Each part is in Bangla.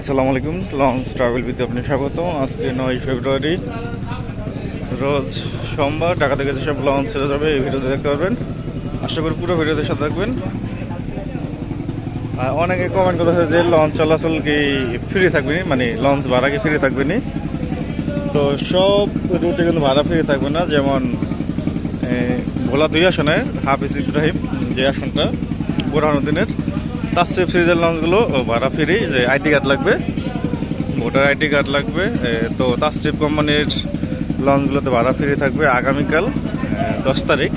আসসালামু আলাইকুম, লঞ্চ ট্রাভেল বিতে আপনি স্বাগত আজকে নয় ফেব্রুয়ারি, রোজ সোমবার ঢাকা থেকে যেসব লঞ্চ ছেড়ে যাবে, এই ভিডিওতে দেখতে পারবেন। আশা করি পুরো ভিডিওতে সাথে থাকবেন। আর অনেকে কমেন্ট হয়েছে যে লঞ্চ চলাচল কি ফ্রি থাকবে? মানে লঞ্চ ভাড়া কি ফ্রি থাকবে নি? তো সব রুটে কিন্তু ভাড়া ফ্রি থাকবে না। যেমন ভোলা দুই আসনের হাফিজ ইব্রাহিম যে আসনটা, বুরহানুদ্দিনের। তাসরিফ সিরিজের লঞ্চগুলো ভাড়া ফ্রি, যে আইডি কার্ড লাগবে, ভোটার আইডি কার্ড লাগবে তো তাসরিফ কোম্পানির লঞ্চগুলোতে ভাড়া ফ্রি থাকবে আগামীকাল দশ তারিখ।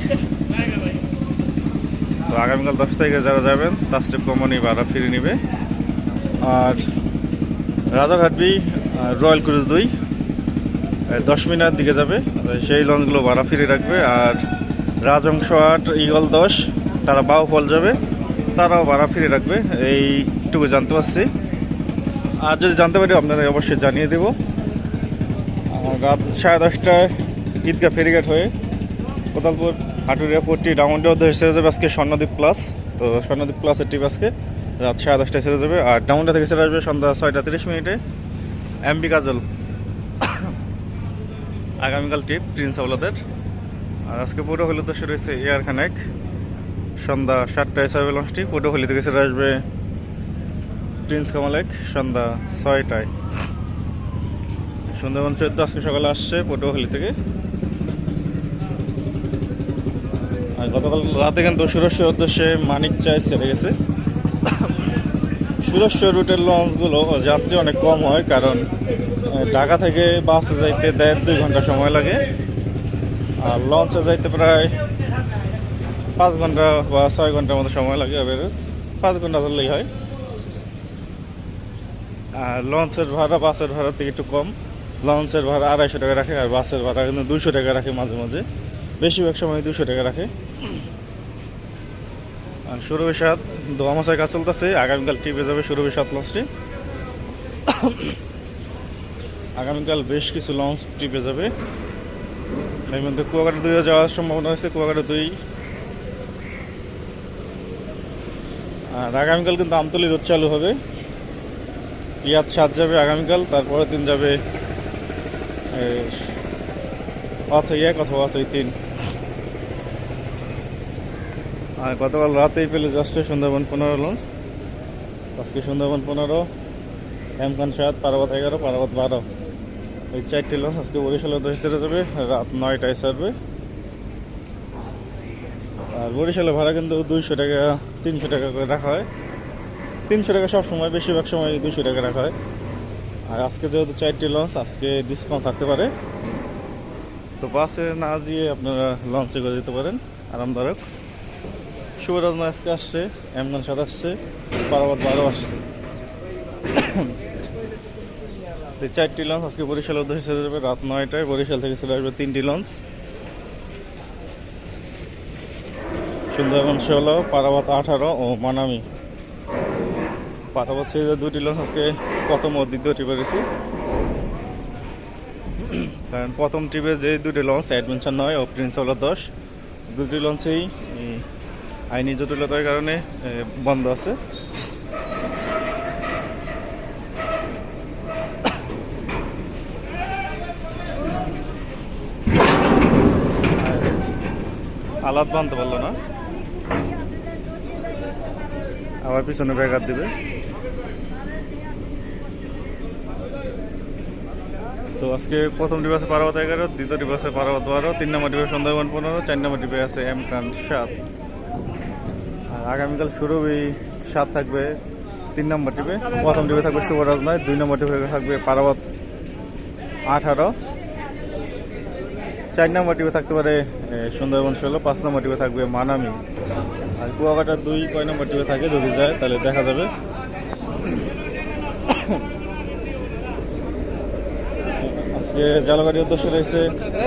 তো আগামীকাল দশ তারিখে যারা যাবেন, তাসরিফ কোম্পানি ভাড়া ফ্রি নেবে। আর রাজারহাটবি রয়্যাল ক্রুজ দুই দশ মিনিট দিকে যাবে সেই লঞ্চগুলো ভাড়া ফ্রি রাখবে। আর রাজংশ আট ইগল দশ, তারা বাউ ফল যাবে। তারাও ভাড়া ফিরে রাখবে, এইটুকু জানতে পারছি। আর যদি জানতে পারি আপনারা অবশ্যই জানিয়ে দেব। রাত সাড়ে দশটায় ঈদগাহ ফেরিঘাট হয়ে কোতালপুর হাটুরিয়া পট্টি ডাউনটার উদ্দেশ্যে সেরে যাবে আজকে স্বর্ণদ্বীপ প্লাস। তো স্বর্ণদ্বীপ প্লাসের ট্রিপ আজকে রাত সাড়ে দশটায় সেরে যাবে। আর ডাউনটা থেকে সেরে আসবে সন্ধ্যা ছয়টা তিরিশ মিনিটে এমবি কাজল। আগামীকাল ট্রিপ প্রিন্স আওলাদের। আর আজকে পটুয়াখালী উদ্দেশ্যে রয়েছে এয়ার খানেক। সন্ধ্যা সাতটায় সার্ভে লঞ্চটি পটুয়াখালী থেকে ছেড়ে আসবে প্রিন্স কামালেক সন্ধ্যা ছয়টায়। সুন্দরবন চোদ্দ, আজকে সকালে আসছে পটুয়াখালী থেকে। আর গতকাল রাতে কিন্তু সুরেশ্বর উদ্দেশ্যে মানিক চাই ছেড়ে গেছে। সুরেশ্বর রুটের লঞ্চগুলো যাত্রী অনেক কম হয় কারণ ঢাকা থেকে বাসে যাইতে দেড় দুই ঘণ্টা সময় লাগে। আর লঞ্চে যাইতে প্রায় পাঁচ ঘণ্টা বা ছয় ঘণ্টার মতো সময় লাগে অ্যাভারেজ পাঁচ ঘণ্টা ধরলেই হয়। আর লঞ্চের ভাড়া বাসের ভাড়া থেকে একটু কম। লঞ্চের ভাড়া আড়াইশো টাকা রাখে আর বাসের ভাড়া কিন্তু দুশো টাকা রাখে মাঝে মাঝে। বেশিরভাগ সময় দুশো টাকা রাখে। আর সুরভি সাত দোয়ামাসায় কাজ চলতেছে। আগামীকাল টিপে যাবে সুরভি সাত লঞ্চটি আগামীকাল বেশ কিছু লঞ্চ টিপে যাবে। এর মধ্যে কুয়াকাটা দুইও যাওয়ার সম্ভাবনা আছে কুয়াকাটা দুই আর আগামীকাল কিন্তু আমতলি রোড চালু হবে। ইয়াদ সাত যাবে আগামীকাল, তারপরের দিন যাবে অথই এক অথবা অথই তিন। আর গতকাল রাতেই পেলে যাচ্ছে সুন্দরবন পনেরো লঞ্চ আজকে সুন্দরবন পনেরো এমকান সাত, পার্বত এগারো, পার্বত বারো। এই চারটি লঞ্চ আজকে বরিশালের উদ্দেশ্যে ছেড়ে যাবে, রাত নয়টায় ছাড়বে। আর বরিশালে ভাড়া কিন্তু দুইশো টাকা, তিনশো টাকা করে রাখা হয়। তিনশো টাকা সব সময় বেশিরভাগ সময় দুশো টাকা রাখা হয়। আর আজকে যেহেতু চারটি লঞ্চ, আজকে ডিসকাউন্ট থাকতে পারে। তো বাসে না গিয়ে আপনারা লঞ্চে করে যেতে পারেন। আরামদায়ক। শুভরাজ আজকে আসছে, এমগান সাত আসছে পারাবাদ বারো আসছে। তো চারটি লঞ্চ আজকে বরিশালের উদ্দেশ্যে যাবে রাত নয়টায় বরিশাল থেকে ছেড়ে আসবে তিনটি লঞ্চ। সুন্দরবন ষোলো, পারাবাত আঠারো ও মানামি। পারাবাত ছেড়ে দুটি লঞ্চ আজকে প্রথম ও দ্বিতীয় ট্রিপে গেছি কারণ প্রথম ট্রিপে যে দুটি লঞ্চ অ্যাডভেঞ্চার নয় ও প্রিন্স হলো দশ। দুটি লঞ্চেই আইনি জটিলতার কারণে বন্ধ আছে। আলাদ বানতে পারল না। আবার পিছনে ব্যাঘাত দিবে। তো আজকে প্রথম ডিভাসে পারাবাত এগারো, দ্বিতীয় ডিভাসে পারাবাত বারো, তিন নম্বর ডিভাস সুন্দরবন পনেরো, চার নম্বর ডিভে আছে এম খান সাত। আর আগামীকাল শুরু এই সাত থাকবে, তিন নম্বর টিপে প্রথম টিপে থাকবে শুভরাজ নয়, দুই নম্বর টিপে থাকবে পারাবাত আঠারো। চার নম্বর টিপে থাকতে পারে সুন্দরবন ষোলো, পাঁচ নম্বর টিপে থাকবে মানামি। আর কুয়াকাটা দুই, কয় নম্বর টিপে থাকে যদি যায়, তাহলে দেখা যাবে। আজকে জলগাড়ির উদ্দেশ্য রয়েছে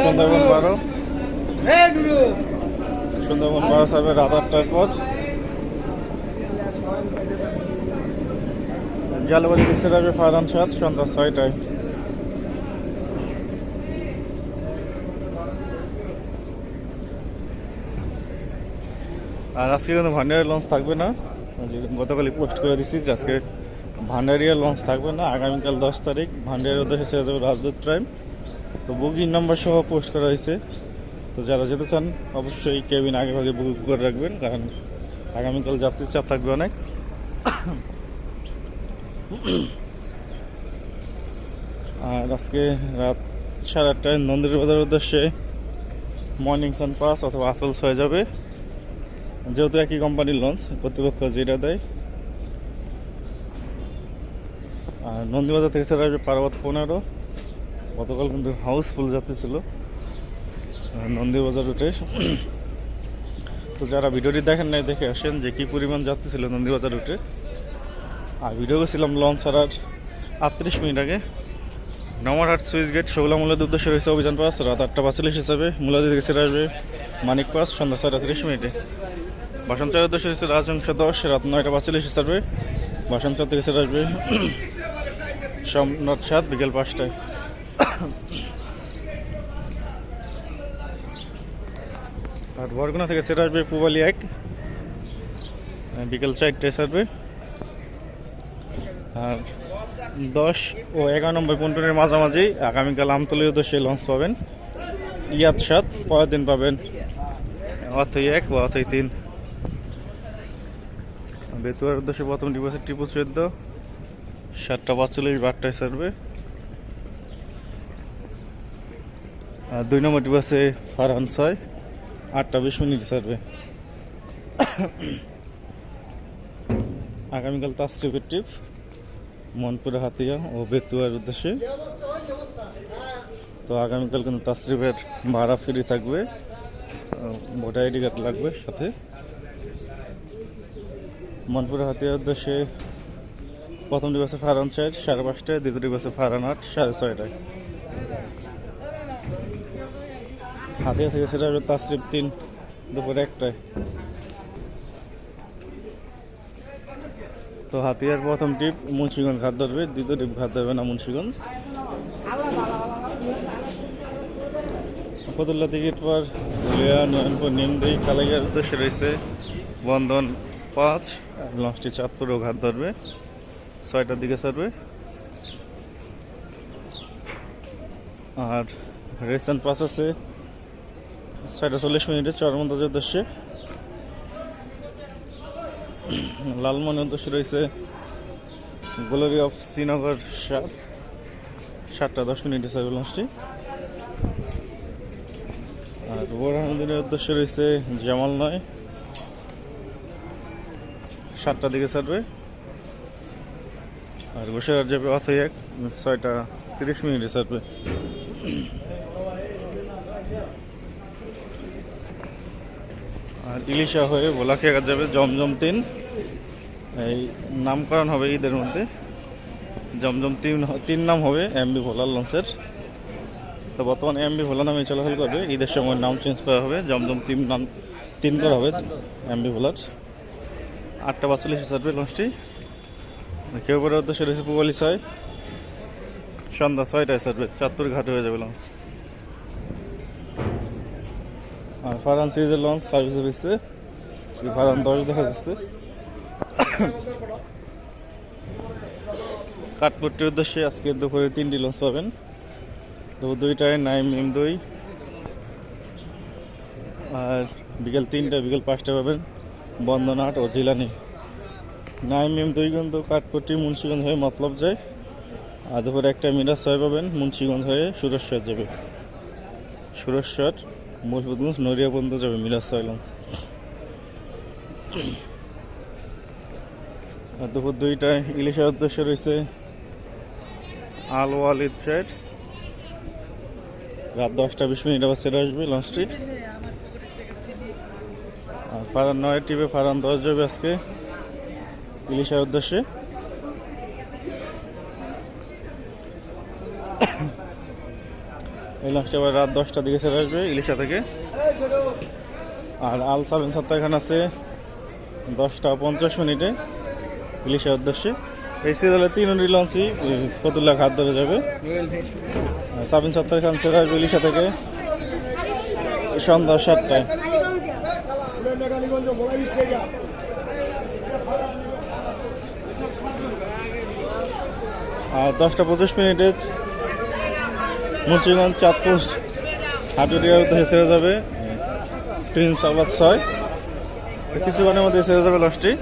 সুন্দরবন বারো। সুন্দরবন বারো সার্ভে রাত আটটার পর জালবাড়ি দিচ্ছে যাবে ফারহান সাত সন্ধ্যা ছয়টায়। আর আজকে কিন্তু ভান্ডারের লঞ্চ থাকবে না। গতকালই পোস্ট করে দিচ্ছি যে আজকে ভান্ডারিয়া লঞ্চ থাকবে না। আগামীকাল দশ তারিখ ভান্ডারিয়ার উদ্দেশ্যে ছেড়ে যাবে রাজদূত ট্রাইম তো বুকিং নাম্বার সহ পোস্ট করা হয়েছে। তো যারা যেতে চান, অবশ্যই কেবিন আগে ভাগে বুক করে রাখবেন, কারণ আগামীকাল যাত্রীর চাপ থাকবে অনেক। আর আজকে রাত সাড়ে আটটায় নন্দির বাজারের উদ্দেশ্যে মর্নিং সান পাস অথবা আসলস হয়ে যাবে। যেহেতু একই কোম্পানির লঞ্চ কর্তৃপক্ষ যেটা দেয়। আর নন্দীবাজার থেকে আসবে পার্বত পনেরো। গতকাল কিন্তু হাউসফুল যাত্রী ছিল। নন্দীবাজার রুটে তো যারা ভিডিওটি দেখেন নাই, দেখে আসেন যে কী পরিমাণ যাত্রী ছিল নন্দীবাজার রুটে আর ভিডিও করছিলাম লঞ্চ ছাড়ার আটত্রিশ মিনিট আগে। নমরহাট সুইচ গেট শৌলা মূল্যের উদ্দেশ্যে রয়েছে অভিযান পাস, রাত আটটা পাঁচচল্লিশ হিসাবে। মূলাদি থেকে ছেড়ে আসবে মানিক পাস সন্ধ্যা ছয়টা তিরিশ মিনিটে। বাসন্তের উদ্দেশ্যে রয়েছে রাজংশ দশ, রাত নয়টা পাঁচচল্লিশ হিসাবে বাসন্ত থেকে ছেড়ে আসবে সোমনাথ সাত, বিকেল পাঁচটায়। আর বরগুনা থেকে ছেড়ে আসবে পুবালি এক বিকেল চারটায় ছাড়বে আর দশ ও এগারো নম্বর পন্টনের মাঝামাঝি আগামীকাল আমতলির উদ্দেশ্যে লঞ্চ পাবেন। ইয়াদ সাত, পরের দিন পাবেন। অথই এক বা অথই তিন। বেতুয়ার উদ্দেশ্যে প্রথম ডিভোর্সের টিপু চোদ্দ। সাতটা পাঁচচল্লিশ বারটায় সারবে আর দুই নম্বর ডিভোর্সে ফারহান ছয়। আটটা বিশ মিনিট সারবে আগামীকাল তাস্ট্রিপের ট্রিপ মনপুরা হাতিয়া ও বেতুয়ার উদ্দেশ্যে। তো আগামীকাল কিন্তু তাস্ট্রিপের ভাড়া ফ্রি থাকবে। ভোটার আইডি কার্ড লাগবে সাথে। মনপুরা হাতিয়ার উদ্দেশ্যে প্রথম দিবসে ফারান চার সাড়ে পাঁচটায়, দ্বিতীয় দিবসে ফারান আট, সাড়ে ছয়টায়। হাতিয়া থেকে সেটা হবে তাস্ট্রিপ তিন, দুপুর একটায়। তো হাতিয়ার প্রথম টিপ, মুন্সিগঞ্জ ঘাট ধরবে, দ্বিতীয় টিপ ঘাট ধরবে না মুন্সিগঞ্জ। ফতুল্লা টিকিট পর ধুলিয়া নয়নপুর, নিমদি কালাইয়ার উদ্দেশ্যে রয়েছে বন্ধন পাঁচ। লঞ্চটি চাঁদপুর ও ঘাট ধরবে। ছয়টার দিকে ছাড়বে। আর রেসেন্ট পাস আছে ছয়টা চল্লিশ মিনিটে চরমন্দাজের উদ্দেশ্যে লালমনের উদ্দেশ্যে রয়েছে গ্লোরি অফ শ্রীনগর সাত। সাতটা দশ মিনিটে ছাড়বে লঞ্চটি। আর বোরহানুদ্দিনের উদ্দেশ্যে রয়েছে জামাল নয়। সাতটার দিকে ছাড়বে। আর বসে যাবে অথই এক ছয়টা তিরিশ মিনিটে ছাড়বে। আর ইলিশা হয়ে ভোলাখিয়া যাবে, জমজম তিন। এই নামকরণ হবে ঈদের মধ্যে। জমজম তিন তিন নাম হবে এমবি ভোলার লঞ্চের। তো বর্তমানে এমবি ভোলা নামে চলাচল করবে। ঈদের সময় নাম চেঞ্জ করা হবে, জমজম তিন নাম তিন করা হবে এমবি ভোলার। আটটা বাচল্লিশে ছাড়বে লঞ্চটি করে উদ্দেশ্য রয়েছে পুবালি ছয়। সন্ধ্যা ছয়টায় ছাড়বে চাঁদপুর ঘাটে হয়ে যাবে লঞ্চ আর ফারান সিরিজের লঞ্চ সার্ভিস হয়েছে ফারান দশ দেখা যাচ্ছে। কাঠপট্টির উদ্দেশ্যে আজকে দুপুরে তিনটি লঞ্চ পাবেন। দুপুর দুইটায় নাইম মিম দুই। আর বিকেল তিনটা, বিকেল পাঁচটা পাবেন। বন্দনাট ও জিলানি দুই কিন্তু কাঠপট্টি মুন্সিগঞ্জ হয়ে মতলব যায় আর দুপুরে একটা মিরাজ ছয় পাবেন মুন্সিগঞ্জ হয়ে সুরেশ্বর যাবে। সুরেশ্বর মুলফুদগঞ্জ নড়িয়া পর্যন্ত যাবে মিরাজ ছয় লঞ্চ। আর দুপুর দুইটায় ইলিশের উদ্দেশ্যে রয়েছে আল ওয়ালিদ সাইড রাত দশটা বিশ মিনিট আবার ছেড়ে আসবে লঞ্চটি। ফারান নয় টিপে ফারান দশ যাবে আজকে ইলিশের উদ্দেশ্যে। এই লঞ্চটা আবার রাত দশটার দিকে ছেড়ে আসবে ইলিশা থেকে। আর আল সাবেন সত্তাখান আছে দশটা পঞ্চাশ মিনিটে ইলিশের উদ্দেশ্যে। এই সিরিয়ালে তিন তিনটি লঞ্চই ফতুল্লা হাত ধরে যাবে। সাবিন সত্তার খান ছেড়ে আসবে ইলিশা থেকে সন্ধ্যা সাতটায়। আর দশটা পঁচিশ মিনিটে মুন্সিগঞ্জ চাঁদপুর হাটুরিয়ার উদ্দেশ্যে ছেড়ে যাবে প্রিন্স আবাদ ছয়। তো কিছুক্ষণের মধ্যে ছেড়ে যাবে লঞ্চটি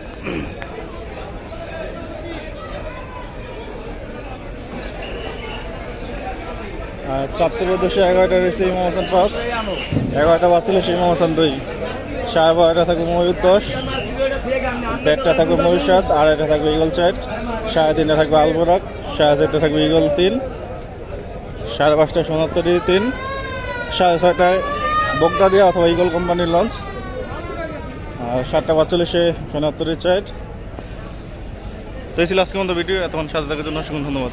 আর চাঁদপুরের উদ্দেশ্যে এগারোটা রয়েছে ইমাম হাসান পাঁচ। এগারোটা বাজছিল সেই ইমাম হাসান দুই। সাড়ে থাকবে ময়ূর দশ ব্যাটটা থাকবে ময়ূর সাত আড়াইটা থাকবে ইগল চার সাড়ে তিনটা থাকবে আলবোরাক, সাড়ে চারটা থাকবে ইগল তিন, সাড়ে পাঁচটায় সোনাত্তরি তিন, সাড়ে ছয়টায় বগদাদিয়া অথবা ইগল কোম্পানির লঞ্চ আর সাতটা পাঁচচল্লিশে সোনাত্তরি চার তো এই ছিল আজকে মতো ভিডিও এতক্ষণ সাথে থাকার জন্য অসংখ্য ধন্যবাদ।